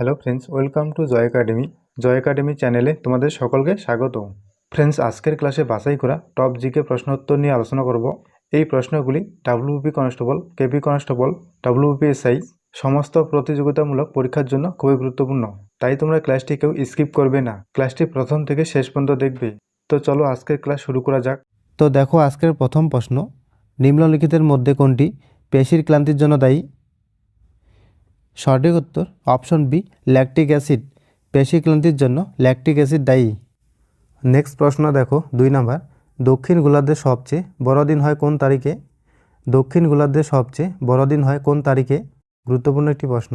Hello friends welcome to Joy Academy Joy Academy চ্যানেলে তোমাদের সকলকে স্বাগত ফ্রেন্ডস আজকের ক্লাসে বাছাই করা টপ জিকে প্রশ্ন উত্তর নিয়ে আলোচনা করব। এই প্রশ্নগুলি WP constable KP constable WP SI সমস্ত প্রতিযোগিতামূলক পরীক্ষার জন্য খুবই গুরুত্বপূর্ণ। তাই তোমরা ক্লাসটি কেউ স্কিপ করবে না। ক্লাসটি প্রথম থেকে শেষ পর্যন্ত দেখবে। তো চলো আজকের ক্লাস শুরু করা যাক। তো দেখো আজকের প্রথম প্রশ্ন, নিম্নলিখিতের মধ্যে কোনটি? পেশির ক্লান্তির জন্য দায়ী সঠিক উত্তর অপশন বি ল্যাকটিক অ্যাসিড পেশি ক্লান্তির জন্য ল্যাকটিক অ্যাসিড দায়ী। নেক্সট প্রশ্ন দেখো, দুই নাম্বার, দক্ষিণ গোলার্ধের সবচেয়ে বড়দিন হয় কোন তারিখে? দক্ষিণ গোলার্ধের সবচেয়ে বড়দিন হয় কোন তারিখে? গুরুত্বপূর্ণ একটি প্রশ্ন।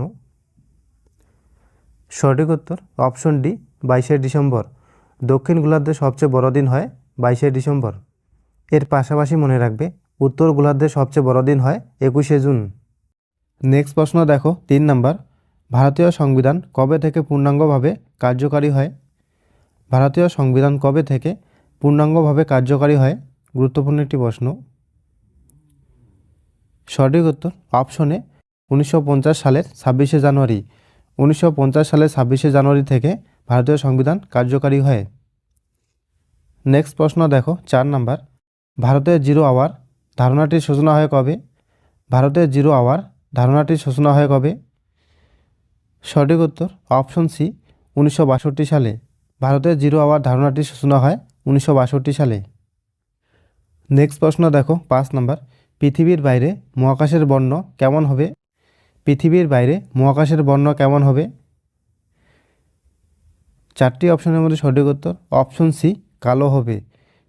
সঠিক উত্তর অপশন ডি, বাইশে ডিসেম্বর। দক্ষিণ গোলার্ধের সবচেয়ে বড়দিন হয় বাইশে ডিসেম্বর। এর পাশাপাশি মনে রাখবে, উত্তর গোলার্ধের সবচেয়ে বড়দিন হয় একুশে জুন। নেক্সট প্রশ্ন দেখো, তিন নাম্বার। ভারতীয় সংবিধান কবে থেকে পূর্ণাঙ্গভাবে কার্যকারী হয়? ভারতীয় সংবিধান কবে থেকে পূর্ণাঙ্গভাবে কার্যকারী হয়? গুরুত্বপূর্ণ একটি প্রশ্ন। সঠিক উত্তর অপশনে উনিশশো পঞ্চাশ সালের ছাব্বিশে জানুয়ারি। উনিশশো পঞ্চাশ সালের ছাব্বিশে জানুয়ারি থেকে ভারতীয় সংবিধান কার্যকারী হয়। নেক্সট প্রশ্ন দেখো, চার নাম্বার। ভারতের জিরো আওয়ার ধারণাটির সূচনা হয় কবে? ভারতের জিরো আওয়ার ধারণাটির সূচনা হয় কবে? সঠিক উত্তর, অপশন সি, উনিশশো বাষট্টি সালে। ভারতের জিরো আওয়ার ধারণাটি সূচনা হয় উনিশশো বাষট্টি সালে। নেক্সট প্রশ্ন দেখো, পাঁচ নম্বর। পৃথিবীর বাইরে মহাকাশের বর্ণ কেমন হবে? পৃথিবীর বাইরে মহাকাশের বর্ণ কেমন হবে? চারটি অপশনের মধ্যে সঠিক উত্তর, অপশন সি, কালো হবে।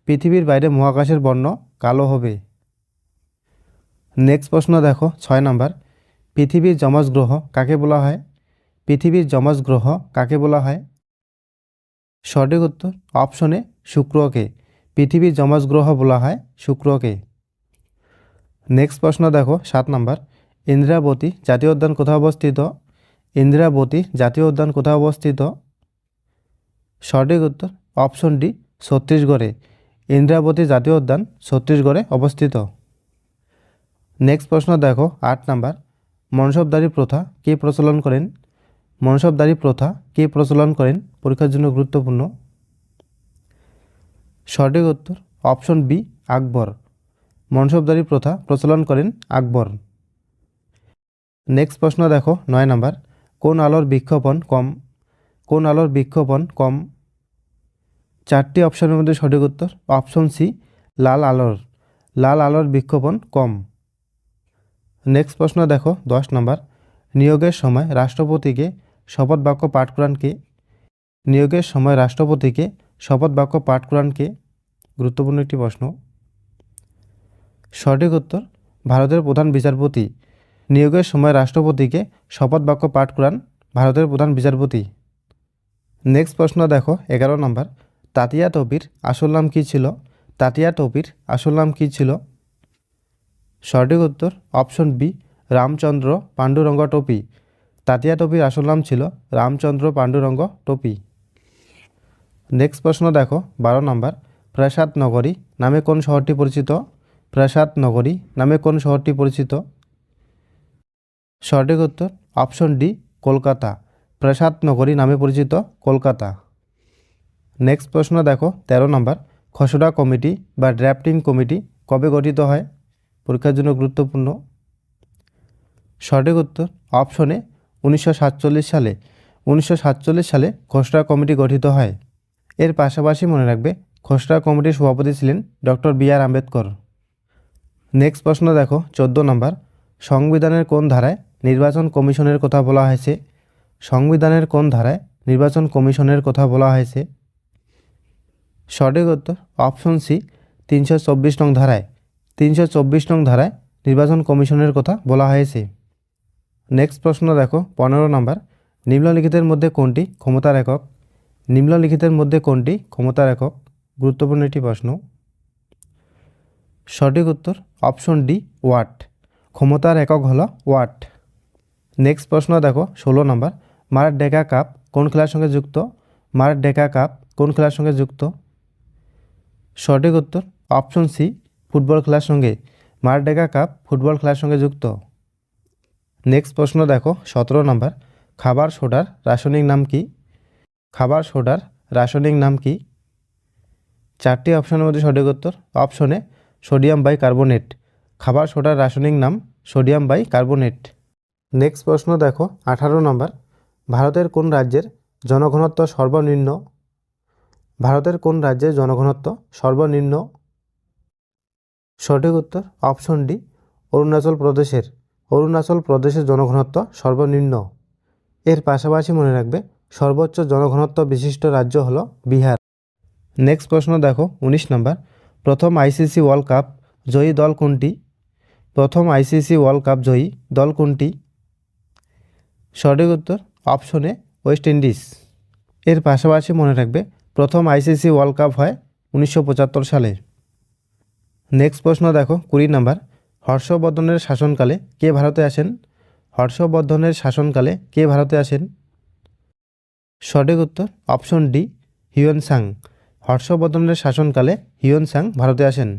পৃথিবীর বাইরে মহাকাশের বর্ণ কালো হবে। নেক্সট প্রশ্ন দেখো, ছয় নাম্বার। পৃথিবীর যমজ গ্রহ কাকে বলা হয়? পৃথিবীর যমজ গ্রহ কাকে বলা হয়? সঠিক উত্তর অপশনে শুক্রকে পৃথিবীর যমজ গ্রহ বলা হয় শুক্রকে নেক্সট প্রশ্ন দেখো, সাত নাম্বার ইন্দিরাবতী জাতীয় উদ্যান কোথায় অবস্থিত ইন্দিরাবতী জাতীয় উদ্যান কোথায় অবস্থিত সঠিক উত্তর অপশন ডি, ছত্তিশগড়ে। ইন্দিরাবতী জাতীয় উদ্যান ছত্তিশগড়ে অবস্থিত নেক্সট প্রশ্ন দেখো আট নাম্বার মনসবদারি প্রথা কে প্রচলন করেন? মনসবদারি প্রথা কে প্রচলন করেন? পরীক্ষার জন্য গুরুত্বপূর্ণ। সঠিক উত্তর অপশন বি, আকবর। মনসবদারি প্রথা প্রচলন করেন আকবর। নেক্সট প্রশ্ন দেখো, নয় নাম্বার। কোন আলোর বিক্ষোভণ কম? কোন আলোর বিক্ষোভণ কম? চারটি অপশনের মধ্যে সঠিক উত্তর অপশন সি, লাল আলোর। লাল আলোর বিক্ষোভণ কম। নেক্সট প্রশ্ন দেখো, দশ নম্বর। নিয়োগের সময় রাষ্ট্রপতিকে শপথ বাক্য পাঠ করান কে? নিয়োগের সময় রাষ্ট্রপতিকে শপথ বাক্য পাঠ করান কে? গুরুত্বপূর্ণ একটি প্রশ্ন। সঠিক উত্তর, ভারতের প্রধান বিচারপতি। নিয়োগের সময় রাষ্ট্রপতিকে শপথ বাক্য পাঠ করান ভারতের প্রধান বিচারপতি। নেক্সট প্রশ্ন দেখো, এগারো নম্বর। তাতিয়া টপির আসল নাম কী ছিল? তাতিয়া টপির আসল নাম কী ছিল? সঠিক উত্তর অপশন বি, রামচন্দ্র পাণ্ডুরঙ্গ টপি। তাতিয়া টপির আসল নাম ছিল রামচন্দ্র পাণ্ডুরঙ্গ টপি। নেক্সট প্রশ্ন দেখো, বারো নম্বর। প্রাসাদ নগরী নামে কোন শহরটি পরিচিত? প্রাসাদ নগরী নামে কোন শহরটি পরিচিত? সঠিক উত্তর অপশন ডি, কলকাতা। প্রাসাদ নগরী নামে পরিচিত কলকাতা। নেক্সট প্রশ্ন দেখো, তেরো নম্বর। খসড়া কমিটি বা ড্রাফটিং কমিটি কবে গঠিত হয়? পরীক্ষার জন্য গুরুত্বপূর্ণ। সঠিক উত্তর অপশনে উনিশশো সাতচল্লিশ সালে, উনিশশো সাতচল্লিশ সালে খসড়া কমিটি গঠিত হয়। এর পাশাপাশি মনে রাখবে, খসড়া কমিটির সভাপতি ছিলেন doctor B R Ambedkar. Next প্রশ্ন দেখো, চোদ্দ নম্বর, সংবিধানের কোন ধারায় নির্বাচন কমিশনের কথা বলা হয়েছে? সংবিধানের কোন ধারায় নির্বাচন কমিশনের কথা বলা হয়েছে? সঠিক উত্তর অপশন সি, তিনশো চব্বিশ নং ধারায়। তিনশো চব্বিশ নং ধারায় নির্বাচন কমিশনের কথা বলা হয়েছে। নেক্সট প্রশ্ন দেখো, পনেরো নম্বর। নিম্নলিখিতের মধ্যে কোনটি ক্ষমতার একক? নিম্নলিখিতের মধ্যে কোনটি ক্ষমতার একক? গুরুত্বপূর্ণ একটি প্রশ্ন। সঠিক উত্তর অপশন ডি, ওয়াট। ক্ষমতার একক হলো ওয়াট। নেক্সট প্রশ্ন দেখো, ষোলো নম্বর। মার ডেকা কাপ কোন খেলার সঙ্গে যুক্ত? মার ডেকা কাপ কোন খেলার সঙ্গে যুক্ত? সঠিক উত্তর অপশন সি ফুটবল খেলার সঙ্গে মারডেগা কাপ ফুটবল খেলার সঙ্গে যুক্ত। নেক্সট প্রশ্ন দেখো, সতেরো নম্বর, খাবার সোডার রাসায়নিক নাম কি? খাবার সোডার রাসায়নিক নাম কি? চারটি অপশনের মধ্যে সঠিক উত্তর, অপশনে সোডিয়াম বাই কার্বোনেট। খাবার সোডার রাসায়নিক নাম সোডিয়াম বাই কার্বোনেট। নেক্সট প্রশ্ন দেখো, আঠারো নম্বর, ভারতের কোন রাজ্যের জনঘনত্ব সর্বনিম্ন? ভারতের কোন রাজ্যের জনঘনত্ব সর্বনিম্ন? সঠিক উত্তর অপশন ডি, অরুণাচল প্রদেশের। অরুণাচল প্রদেশের জনঘনত্ব সর্বনিম্ন। এর পাশাপাশি মনে রাখবে, সর্বোচ্চ জনঘনত্ব বিশিষ্ট রাজ্য হলো বিহার। নেক্সট প্রশ্ন দেখো, উনিশ নম্বর। প্রথম আইসিসি ওয়ার্ল্ড কাপ জয়ী দল কোনটি? প্রথম আইসিসি ওয়ার্ল্ড কাপ জয়ী দল কোনটি? সঠিক উত্তর অপশনে ওয়েস্ট ইন্ডিজ। এর পাশাপাশি মনে রাখবে, প্রথম আইসিসি ওয়ার্ল্ড কাপ হয় উনিশশো পঁচাত্তর সালে। নেক্সট প্রশ্ন দেখো কুড়ি নাম্বার হর্ষবর্ধনের শাসনকালে কে ভারতে আসেন? হর্ষবর্ধনের শাসনকালে কে ভারতে আসেন? সঠিক উত্তর অপশন ডি হিউয়েন সাং হর্ষবর্ধনের শাসনকালে হিউয়েন সাং ভারতে আসেন।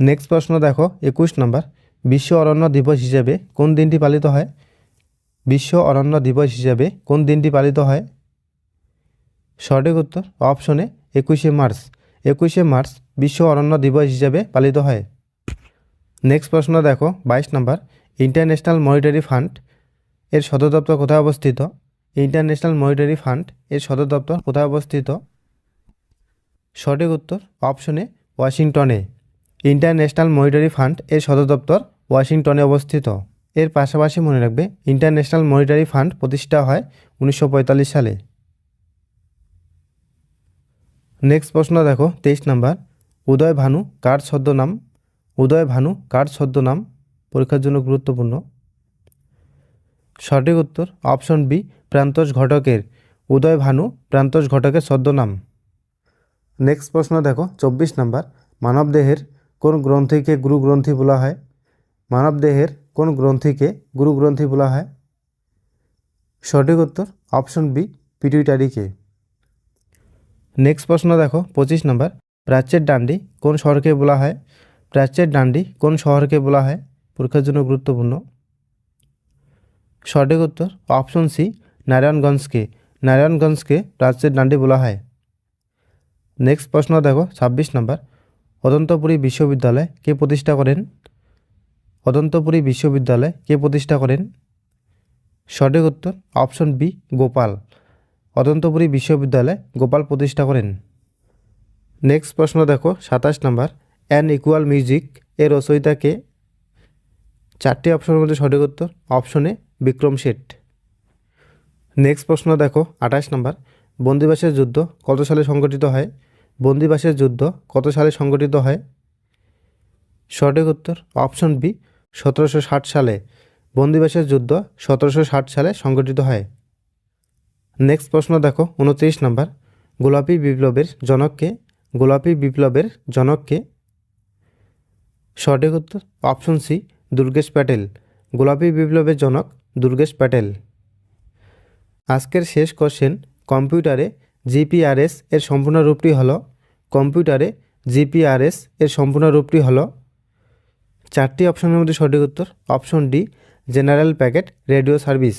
নেক্সট প্রশ্ন দেখো, একুশ নম্বর বিশ্ব অরণ্য দিবস হিসেবে কোন দিনটি পালিত হয়? বিশ্ব অরণ্য দিবস হিসেবে কোন দিনটি পালিত হয়? সঠিক উত্তর অপশনে একুশে মার্চ. একুশে মার্চ বিশ্ব অরণ্য দিবস হিসেবে পালিত হয়। নেক্সট প্রশ্ন দেখো, বাইশ নম্বর। ইন্টারন্যাশনাল মনিটারি ফান্ড এর সদর দপ্তর কোথায় অবস্থিত? ইন্টারন্যাশনাল মনিটারি ফান্ড এর সদর দপ্তর কোথায় অবস্থিত? সঠিক উত্তর অপশনে ওয়াশিংটনে। ইন্টারন্যাশনাল মনিটারি ফান্ড এর সদর দপ্তর ওয়াশিংটনে অবস্থিত। এর পাশাপাশি মনে রাখবে, ইন্টারন্যাশনাল মনিটারি ফান্ড প্রতিষ্ঠা হয় উনিশশো পঁয়তাল্লিশ সালে। নেক্সট প্রশ্ন দেখো, তেইশ নাম্বার। উদয় ভানু কার ছদ্মনাম? উদয় ভানু কার ছদ্মনাম? পরীক্ষার জন্য গুরুত্বপূর্ণ। সঠিক উত্তর অপশন বি, প্রান্তোষ ঘটকের। উদয় ভানু প্রান্তোষ ঘটকের ছদ্মনাম। নেক্সট প্রশ্ন দেখো, চব্বিশ নাম্বার। মানবদেহের কোন গ্রন্থিকে গুরু গ্রন্থি বলা হয়? মানবদেহের কোন গ্রন্থিকে গুরু গ্রন্থি বলা হয়? সঠিক উত্তর অপশন বি, পিটুইটারিকে। নেক্সট প্রশ্ন দেখো, পঁচিশ নম্বর প্রাচ্যের ডান্ডি কোন শহরকে বলা হয়? প্রাচ্যের ডান্ডি কোন শহরকে বলা হয়? পরীক্ষার জন্য গুরুত্বপূর্ণ। সঠিক উত্তর অপশন সি নারায়ণগঞ্জকে। নারায়ণগঞ্জকে প্রাচ্যের ডান্ডি বলা হয়। নেক্সট প্রশ্ন দেখো, ছাব্বিশ নম্বর অদন্তপুরী বিশ্ববিদ্যালয় কে প্রতিষ্ঠা করেন? অদন্তপুরী বিশ্ববিদ্যালয় কে প্রতিষ্ঠা করেন? সঠিক উত্তর অপশন বি গোপাল। অদন্তপুরী বিশ্ববিদ্যালয়ে গোপাল প্রতিষ্ঠা করেন। নেক্সট প্রশ্ন দেখো, সাতাশ নম্বর। অ্যান ইকুয়াল মিউজিক এর রচয়িতাকে চারটি অপশনের মধ্যে সঠিক উত্তর, অপশনে বিক্রম শেঠ। নেক্সট প্রশ্ন দেখো, আঠাশ নম্বর। বন্দিবাসের যুদ্ধ কত সালে সংগঠিত হয়? বন্দিবাসের যুদ্ধ কত সালে সংগঠিত হয়? সঠিক উত্তর, অপশন বি, সতেরোশো ষাট সালে। বন্দিবাসের যুদ্ধ সতেরোশো ষাট সালে সংগঠিত হয়। নেক্সট প্রশ্ন দেখো, উনত্রিশ নম্বর। গোলাপি বিপ্লবের জনককে, গোলাপি বিপ্লবের জনককে সঠিক উত্তর অপশন সি দুর্গেশ প্যাটেল। গোলাপি বিপ্লবের জনক দুর্গেশ প্যাটেল। আজকের শেষ কোশ্চেন কম্পিউটারে জিপিআরএস এর সম্পূর্ণ রূপটি হলো, কম্পিউটারে জিপিআরএস এর সম্পূর্ণ রূপটি হলো, চারটি অপশনের মধ্যে সঠিক উত্তর option D general packet radio service